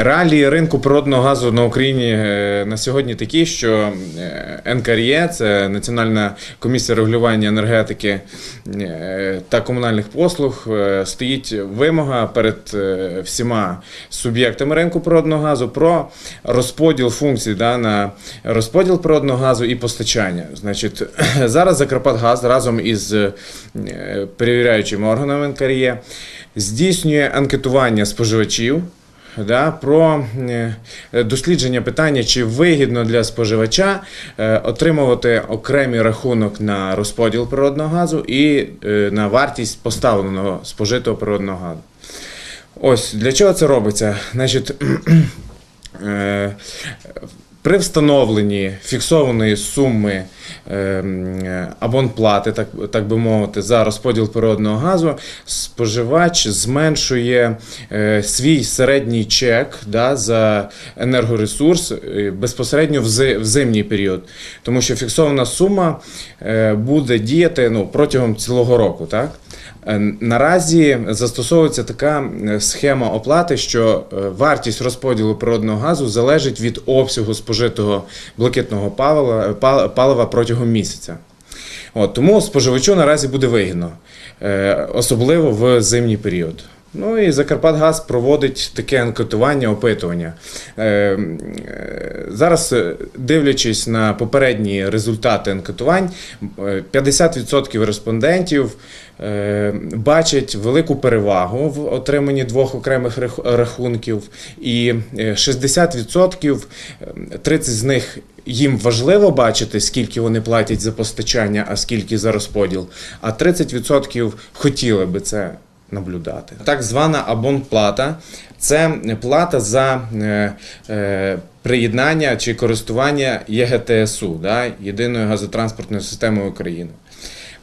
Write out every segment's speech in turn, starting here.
Реалії ринку природного газу на Україні е, на сьогодні такі, що е, НКРЄ, це Національна комісія регулювання енергетики е, та комунальних послуг, е, стоїть вимога перед е, всіма суб'єктами ринку природного газу про розподіл функцій да, на розподіл природного газу і постачання. Значить, зараз Закарпатгаз разом із е, перевіряючими органами НКРЄ здійснює анкетування споживачів да, про е, дослідження питання, чи вигідно для споживача е, отримувати окремий рахунок на розподіл природного газу і е, на вартість поставленого спожитого природного газу. Ось для чого це робиться? Значить, при встановленні фіксованої суми е, абонплати, так, так би мовити, за розподіл природного газу, споживач зменшує е, свій середній чек да, за енергоресурс е, безпосередньо в, зимній період. Тому що фіксована сума е, буде діяти ну, протягом цілого року. Так? Наразі застосовується така схема оплати, що вартість розподілу природного газу залежить від обсягу спожитого блакитного палива, протягом місяця. От, тому споживачу наразі буде вигідно, е, особливо в зимній період. Ну і Закарпатгаз проводить таке анкетування, опитування. Е, е, Зараз, е, дивлячись на попередні результати анкетувань, е, 50% респондентів бачать велику перевагу в отриманні двох окремих рахунків, і е, 60% е, 30 з них їм важливо бачити, скільки вони платять за постачання, а скільки за розподіл. А 30% хотіли би це наблюдати. Так звана абонплата це плата за е, е, приєднання чи користування ЄГТСУ, да, єдиною газотранспортною системою України.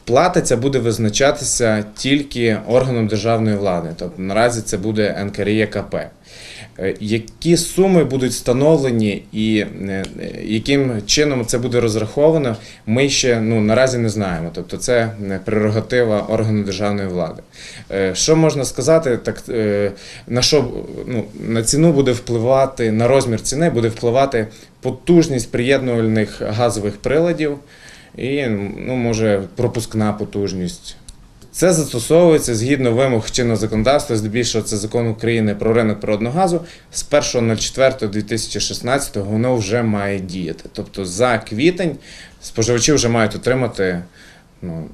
Плата ця буде визначатися тільки органом державної влади, тобто наразі це буде НКРЄКП. Е, Які суми будуть встановлені і е, яким чином це буде розраховано, ми ще ну, наразі не знаємо. Тобто це е, прерогатива органу державної влади. Що можна сказати, так на що ну, на ціну буде впливати, на розмір ціни буде впливати потужність приєднувальних газових приладів і ну, може пропускна потужність. Це застосовується згідно вимог чинного законодавства, здебільшого це закон України про ринок природного газу. З 1.04.2016 воно вже має діяти. Тобто за квітень споживачі вже мають отримати ну,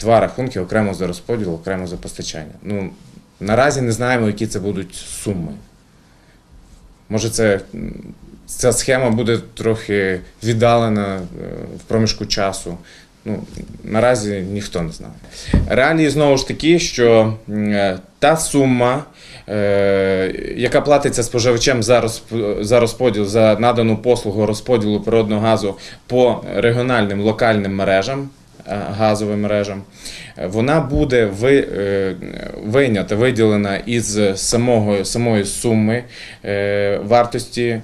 два рахунки окремо за розподіл, окремо за постачання. Ну, наразі не знаємо, які це будуть суми. Може, це, ця схема буде трохи віддалена е, в проміжку часу. Ну, наразі ніхто не знає. Реалії знову ж таки, що е, та сума, е, яка платиться споживачем за, розподіл, за надану послугу розподілу природного газу по регіональним локальним мережам, газовим мережам, вона буде вийнята, виділена із самого, самої суми е, вартості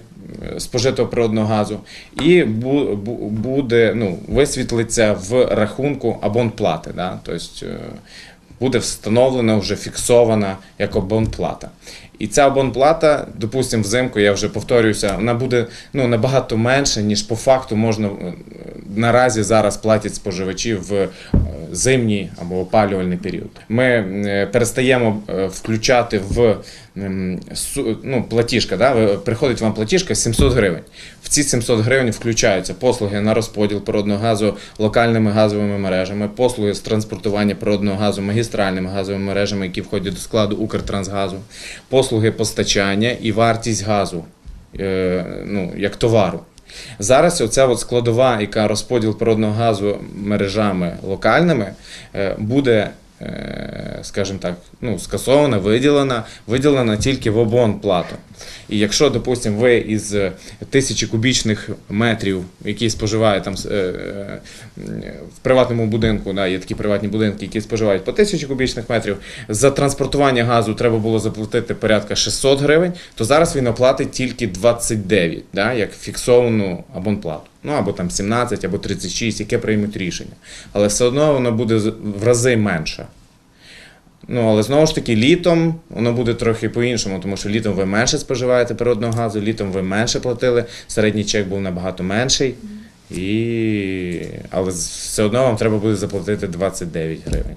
е, спожитого природного газу і бу- бу- буде ну, висвітлиться в рахунку абонплати. Да? Тобто е, буде встановлена вже фіксована як абонплата. І ця абонплата, допустимо, взимку, я вже повторююся, вона буде ну, набагато менше, ніж по факту можна наразі зараз платять споживачі в зимній або опалювальний період. Ми е, перестаємо е, включати в ну, платіжка, да? приходить вам платіжка 700 гривень. В ці 700 гривень включаються послуги на розподіл природного газу локальними газовими мережами, послуги з транспортування природного газу магістральними газовими мережами, які входять до складу Укртрансгазу, послуги постачання і вартість газу е, ну, як товару. Зараз оця от складова, яка розподіл природного газу мережами локальними, е, буде, скажімо так, ну, скасована, виділена, виділена тільки в абонплату. І якщо, допустимо, ви із е, тисячі кубічних метрів, які споживають там е, е, в приватному будинку, да, є такі приватні будинки, які споживають по тисячі кубічних метрів, за транспортування газу треба було заплатити порядка 600 гривень, то зараз він оплатить тільки 29, да, як фіксовану абонплату. Ну або там 17, або 36, яке приймуть рішення. Але все одно воно буде в рази менше. Ну, але знову ж таки, літом воно буде трохи по-іншому, тому що літом ви менше споживаєте природного газу, літом ви менше платили, середній чек був набагато менший. І... Але все одно вам треба буде заплатити 29 гривень.